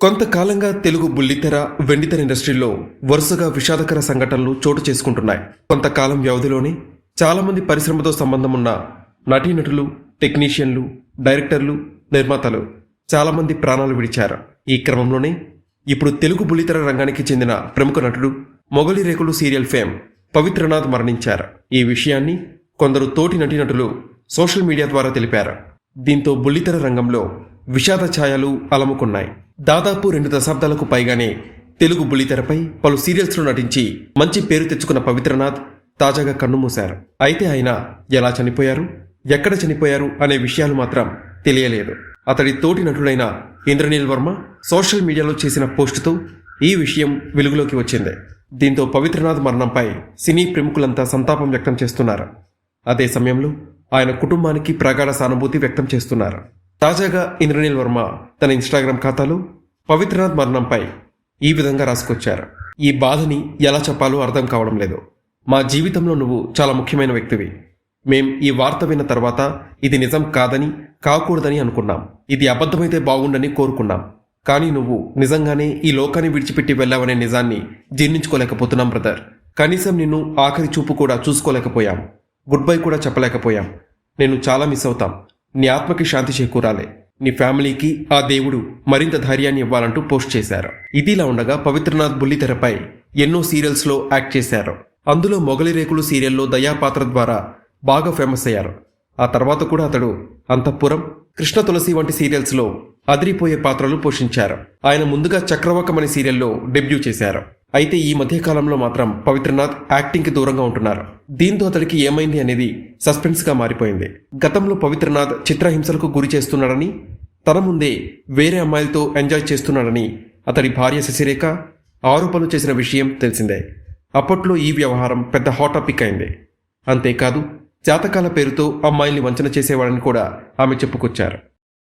కొంతకాలంగా తెలుగు బుల్లితెర వెండితెర ఇండస్ట్రీలో వరుసగా విషాదకర సంఘటనలు చోటు చేసుకుంటున్నాయి. కొంతకాలం వ్యవధిలోనే చాలామంది పరిశ్రమతో సంబంధం ఉన్న నటీనటులు టెక్నీషియన్లు డైరెక్టర్లు నిర్మాతలు చాలామంది ప్రాణాలు విడిచారు. ఈ క్రమంలోనే ఇప్పుడు తెలుగు బుల్లితెర రంగానికి చెందిన ప్రముఖ నటుడు మొగలి రేకులు సీరియల్ ఫేమ్ పవిత్రనాథ్ మరణించారు. ఈ విషయాన్ని కొందరు తోటి నటీనటులు సోషల్ మీడియా ద్వారా తెలిపారు. దీంతో బుల్లితెర రంగంలో విషాద ఛాయలు అలముకున్నాయి. దాదాపు రెండు దశాబ్దాలకు పైగానే తెలుగు బుల్లితెరపై పలు సీరియల్స్లో నటించి మంచి పేరు తెచ్చుకున్న పవిత్రనాథ్ తాజాగా కన్నుమూశారు అయితే ఆయన ఎలా చనిపోయారు? ఎక్కడ చనిపోయారు? అనే విషయాలు మాత్రం తెలియలేదు. అతడి తోటి నటుడైన ఇంద్రనీల్ వర్మ సోషల్ మీడియాలో చేసిన పోస్టుతో ఈ విషయం వెలుగులోకి వచ్చింది. దీంతో పవిత్రనాథ్ మరణంపై సినీ ప్రముఖులంతా సంతాపం వ్యక్తం చేస్తున్నారు. అదే సమయంలో ఆయన కుటుంబానికి ప్రగాఢ సానుభూతి వ్యక్తం చేస్తున్నారు. తాజాగా ఇంద్రనీల్ వర్మ తన ఇన్స్టాగ్రామ్ ఖాతాలో పవిత్రనాథ్ మరణంపై ఈ విధంగా రాసుకొచ్చారు. ఈ బాధని ఎలా చెప్పాలో అర్థం కావడం లేదు. మా జీవితంలో నువ్వు చాలా ముఖ్యమైన వ్యక్తివి. మేం ఈ వార్త విన్న తర్వాత ఇది నిజం కాదని కాకూడదని అనుకున్నాం. ఇది అబద్ధమైతే బాగుండని కోరుకున్నాం. కానీ నువ్వు నిజంగానే ఈ లోకాన్ని విడిచిపెట్టి వెళ్ళావనే నిజాన్ని జీర్ణించుకోలేకపోతున్నాం బ్రదర్. కనీసం నిన్ను ఆఖరి చూపు కూడా చూసుకోలేకపోయాం. గుడ్ బై కూడా చెప్పలేకపోయాం. నేను చాలా మిస్ అవుతాం. నీ ఆత్మకి శాంతి చేకూరాలి. నీ ఫ్యామిలీకి ఆ దేవుడు మరింత ధైర్యాన్ని ఇవ్వాలంటూ పోస్ట్ చేశారు. ఇదిలా ఉండగా పవిత్రనాథ్ బుల్లితెరపై ఎన్నో సీరియల్స్లో యాక్ట్ చేశారు. అందులో మొగలి రేకులు సీరియల్లో దయాపాత్ర ద్వారా బాగా ఫేమస్ అయ్యారు. ఆ తర్వాత కూడా అతడు అంతఃపురం కృష్ణ తులసి వంటి సీరియల్స్లో అదిరిపోయే పాత్రలు పోషించారు. ఆయన ముందుగా చక్రవాకం అనే సీరియల్లో డెబ్యూ చేశారు. అయితే ఈ మధ్యకాలంలో మాత్రం పవిత్రనాథ్ యాక్టింగ్కి దూరంగా ఉంటున్నారు. దీంతో అతడికి ఏమైంది అనేది సస్పెన్స్గా మారిపోయింది. గతంలో పవిత్రనాథ్ చిత్రహింసలకు గురి చేస్తున్నాడని తన ముందే వేరే అమ్మాయిలతో ఎంజాయ్ చేస్తున్నాడని అతడి భార్య శశిరేఖ ఆరోపణలు చేసిన విషయం తెలిసిందే. అప్పట్లో ఈ వ్యవహారం పెద్ద హాట్ టాపిక్ అయింది. అంతేకాదు జాతకాల పేరుతో అమ్మాయిల్ని వంచన చేసేవాడని కూడా ఆమె చెప్పుకొచ్చారు.